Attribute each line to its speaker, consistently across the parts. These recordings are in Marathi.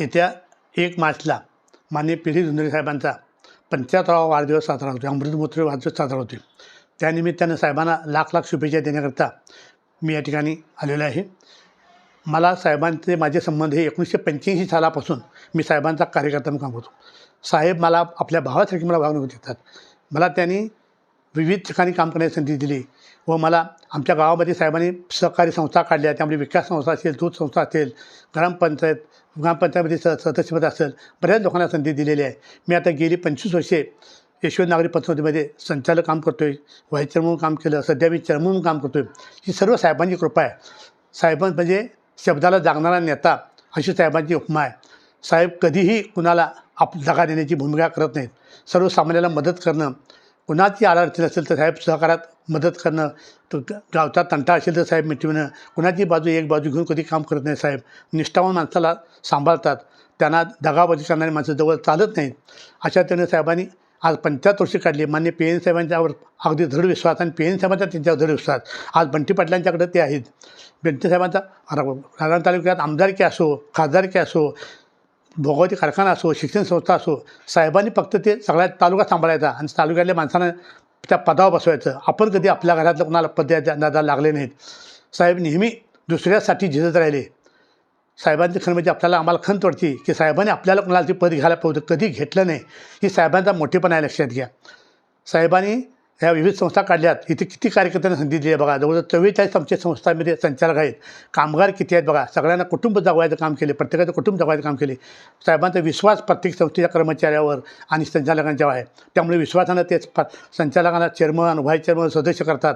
Speaker 1: येत्या एक मार्चला माननीय पिढी धुंदरे साहेबांचा पंच्याहत्तरावा वाढदिवस साजरा होतो अमृतमहोत्सवी वाढदिवस साजरा होते त्यानिमित्तानं साहेबांना लाख लाख शुभेच्छा देण्याकरता मी या ठिकाणी आलेलो आहे. मला साहेबांचे माझे संबंध हे एकोणीसशे पंच्याऐंशी सालापासून मी साहेबांचा कार्यकर्ता म्हणून काम करतो. साहेब मला आपल्या भावासाठी मला वागणूक देतात मला त्यांनी विविध ठिकाणी काम करण्याची संधी दिली व मला आमच्या गावामध्ये साहेबांनी सहकारी संस्था काढल्या त्यामध्ये विकास संस्था असेल दूध संस्था असेल ग्रामपंचायत ग्रामपंचायतमध्ये स सदस्यपद असेल बऱ्याच लोकांना संधी दिलेली आहे. मी आता गेली पंचवीस वर्षे यशवंत नागरी पतसंस्थेमध्ये संचालक काम करतो आहे व्हाईस चेअरमन म्हणून काम केलं सध्या मी चेअरमन म्हणून काम करतो आहे ही सर्व साहेबांची कृपा आहे. साहेबां म्हणजे शब्दाला जागणारा नेता अशी साहेबांची उपमा आहे. साहेब कधीही कुणाला आप जागा देण्याची भूमिका करत नाहीत. सर्वसामान्याला मदत करणं कुणाची अडचण असेल तर साहेब सहकारात मदत करणं तर गावचा तंटा असेल तर साहेब मिटविणं कुणाची बाजू एक बाजू घेऊन कधी काम करत नाही साहेब. निष्ठावान माणसाला सांभाळतात. त्यांना दगाबाजी करणारी माणसं जवळ चालत नाहीत. अशा तऱ्हेने साहेबांनी आज पंचायत वर्षी काढली. मान्य पी एन साहेबांच्यावर अगदी दृढ विश्वास आणि पी एन साहेबांचा त्यांच्यावर दृढ विश्वास. आज बंटी पाटलांच्याकडे ते आहेत. बंटी साहेबांचा राजधानी तालुक्यात आमदारकी असो खासदारकी असो भोगावती कारखाना असो शिक्षण संस्था असो साहेबांनी फक्त ते सगळ्या तालुका सांभाळायचा आणि तालुक्यातल्या माणसांना त्या पदावर बसवायचं. आपण कधी आपल्या घरातलं कोणाला पद्या द्या लागले नाहीत. साहेब नेहमी दुसऱ्यासाठी झिजत राहिले. साहेबांची खण म्हणजे आपल्याला आम्हाला खंत वाटते की साहेबांनी आपल्याला कोणाला ते पद घ्यायला पाहिजे कधी घेतलं नाही. ही साहेबांचा मोठेपणा आहे लक्षात घ्या. साहेबांनी ह्या विविध संस्था काढल्यात. इथे किती कार्यकर्त्यांना संधी दिली आहे बघा. जवळजवळ चव्वेचाळीस आमच्या संस्थांमध्ये संचालक आहेत. कामगार किती आहेत बघा. सगळ्यांना कुटुंब जगवायचं काम केले. प्रत्येकाचं कुटुंब जगवायचं काम केले. साहेबांचा विश्वास प्रत्येक संस्थेच्या कर्मचाऱ्यावर आणि संचालकांच्यावर आहे. त्यामुळे विश्वासानं ते संचालकांना चेअरमन व्हाईस चेअरमन सदस्य करतात.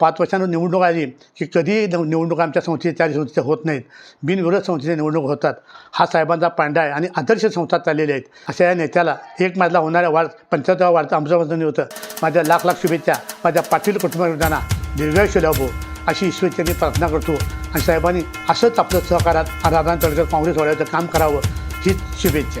Speaker 1: पाच वर्षांवर निवडणूक आली की कधी निवडणूक आमच्या संस्थेच्या संस्थेच्या होत नाहीत. बिनविरोध संस्थेच्या निवडणूक होतात. हा साहेबांचा पांडा आहे आणि आदर्श संस्था चाललेल्या आहेत. अशा या नेत्याला एक माझला होणाऱ्या वाढ पंच्याहत्तरावा वाढता आमचं होतं. माझ्या लाख लाख शुभेच्छा. माझ्या पाटील कुटुंबांना दीर्घायुष्य लाभो अशी ईश्वरचरणी प्रार्थना करतो. आणि साहेबांनी असंच आपलं सहकारात राजधानी तालुक्यात काँग्रेस वाढायचं काम करावं. हीच शुभेच्छा.